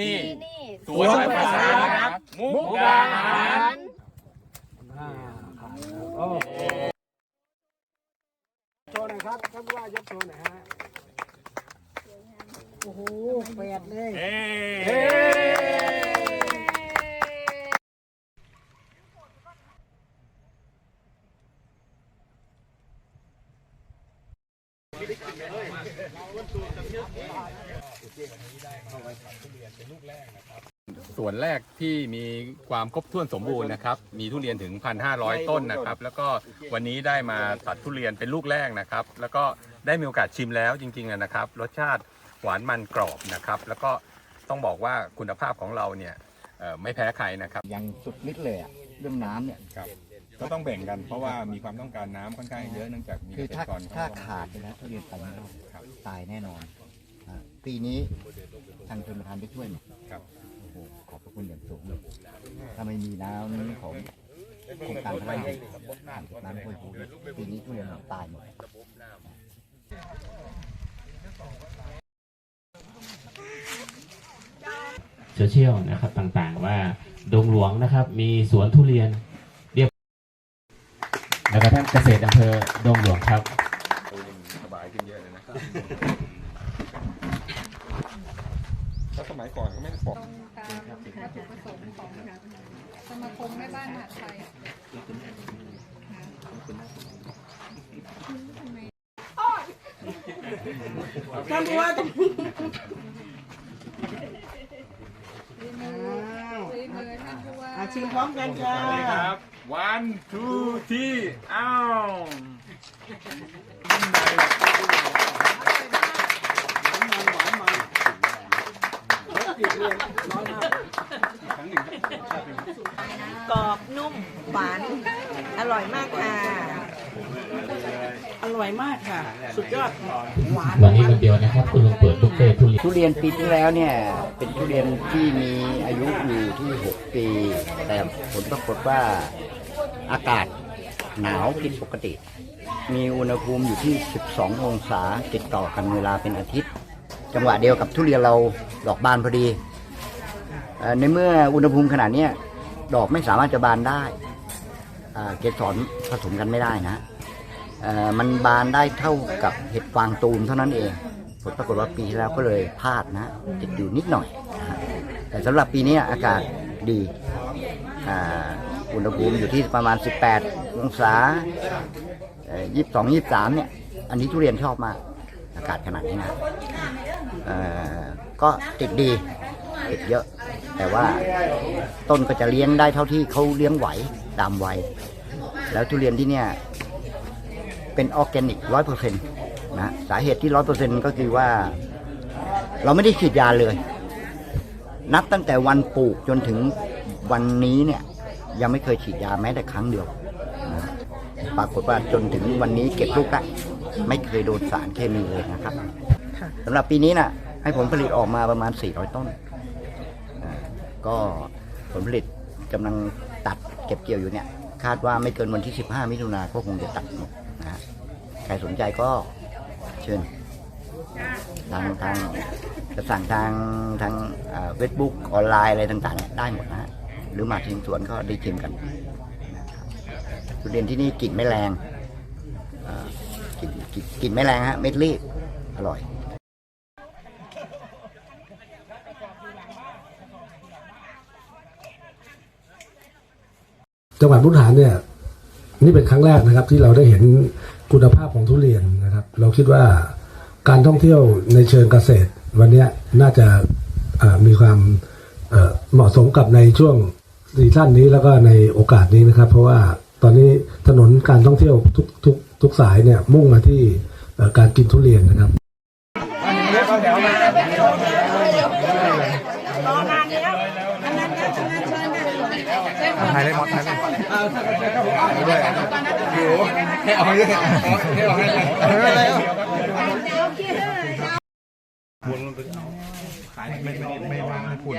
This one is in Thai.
อยภาษาครับมุกดาหารอ่าผ่านแล้วโอ้โชว์หน่อยครับท่านผู้ว่ายกโชว์หน่อยฮะ โอ้โหแปดเลยเอ้ ส่วนแรกที่มีความครบถ้วนสมบูรณ์นะครับ มีทุเรียนถึง 1,500 ต้นนะครับ แล้วก็วันนี้ได้มาตัดทุเรียนเป็นลูกแรกนะครับ แล้วก็ได้มีโอกาสชิมแล้วจริงๆนะครับ รสชาติหวานมันกรอบนะครับ แล้วก็ต้องบอกว่าคุณภาพของเราเนี่ยเอ่อไม่แพ้ใครนะครับ ยังสุดฤทธิ์เลยอะเรื่องน้ำเนี่ยครับ ก็ต้องแบ่งกันเพราะว่ามีความต้องการน้ำค่อนข้างเยอะเนื่องจากมีคือเกษตถ้ารกรถ้าเข้ามาขาดไปแล้วทุเรียนไปไม่ได้ครับตายแน่นอนนะปีนี้ทางชนประทานได้ช่วยไหมครับ โอ้โหขอบพระคุณอย่างสูงเลยถ้าไม่มีน้ำของโครงการพระราชผ่านจากน้ำห้วยภูปีนี้ทุเรียนเราตายหมด โซเชียลนะครับต่างๆว่าดงหลวงนะครับมีสวนทุเรียนเรียบ แล้วก็ท่านเกษตรอำเภอดงหลวงครับสบายขึ้นเยอะเลยนะถ้าสมัยก่อนก็ไม่ได้ปอกตามวัตถุประสงค์ของสมาคมแม่บ้านมหาดไทยท่านผู้ว่าต้อง ฝีมือฝีมือท่านผู้ว่า อา ชิมพร้อมกันค่ะครับ one two three อ้าวกรอบนุ่มหวานอร่อยมากค่ะ อร่อยมากค่ะ สุดยอดหวานวันนี้วันเดียวนะครับ คุณลุงเปิดบุฟเฟ่ต์ทุเรียนทุเรียนปีที่แล้วเนี่ย เป็นทุเรียนที่มีอายุอยู่ ที่ 6 ปี แต่ผลปรากฏว่าอากาศหนาวผิดปกติ มีอุณหภูมิอยู่ที่ 12 องศาติดต่อกันเวลาเป็นอาทิตย์ จังหวะเดียวกับทุเรียนเราดอกบานพอดี ในเมื่ออุณหภูมิขนาดนี้ดอกไม่สามารถจะบานได้เกสรผสมกันไม่ได้นะมันบานได้เท่ากับเห็ดฟางตูมเท่านั้นเอง ผลปรากฏว่าปีที่แล้วก็เลยพลาดนะติดอยู่นิดหน่อย แต่สำหรับปีนี้อากาศดีอุณหภูมิอยู่ที่ประมาณ 18 องศายี่สิบสองยี่สามเนี่ย อันนี้ทุเรียนชอบมาก อากาศขนาดนี้นะก็ติดดี ติดเยอะ แต่ว่าต้นก็จะเลี้ยงได้เท่าที่เขาเลี้ยงไหวตามวัย แล้วทุเรียนที่เนี่ย เป็นออร์แกนิกร้อยเปอร์เซ็นต์นะ สาเหตุที่ร้อยเปอร์เซ็นต์ก็คือว่า เราไม่ได้ฉีดยาเลย นับตั้งแต่วันปลูกจนถึงวันนี้เนี่ยยังไม่เคยฉีดยาแม้แต่ครั้งเดียวนะปรากฏว่าจนถึงวันนี้เก็บลูกได้ไม่เคยโดนสารเคมีเลยนะครับสำหรับปีนี้นะ่ะให้ผลผลิตออกมาประมาณ 400 ต้นอ่าก็ผลผลิตกำลังตัดเก็บเกี่ยวอยู่เนี่ย คาดว่าไม่เกินวันที่ 15 มิถุนาก็คงจะตัดหมดนะฮะใครสนใจก็เชิญ ทางทางจะสั่งทางทางเฟซบุ๊กออนไลน์อะไรต่างๆเนี่ยได้หมดนะฮะหรือมาชิมสวนก็ได้ชิมกันทุเรียนที่นี่กลิ่นไม่แรงกลิ่นกลิ่นกลิ่นไม่แรงฮะเม็ดรีบอร่อยจังหวัดมุกดาหารเนี่ยนี่เป็นครั้งแรกนะครับที่เราได้เห็นคุณภาพของทุเรียนนะครับ เราคิดว่า การท่องเที่ยวในเชิงเกษตร วันนี้น่าจะมีความเหมาะสมกับในช่วงซีซั่นนี้แล้วก็ในโอกาสนี้นะครับ เพราะว่าตอนนี้ถนนการท่องเที่ยวทุกทุกทุกสายเนี่ยมุ่งมาที่การกินทุเรียนนะครับถ่ายเลยมอถ่ายเลยด้วยอยู่ให้เอาให้ให้เอาให้ ไม่เป็นไรขายไม่ไม่ไม่วางให้พูด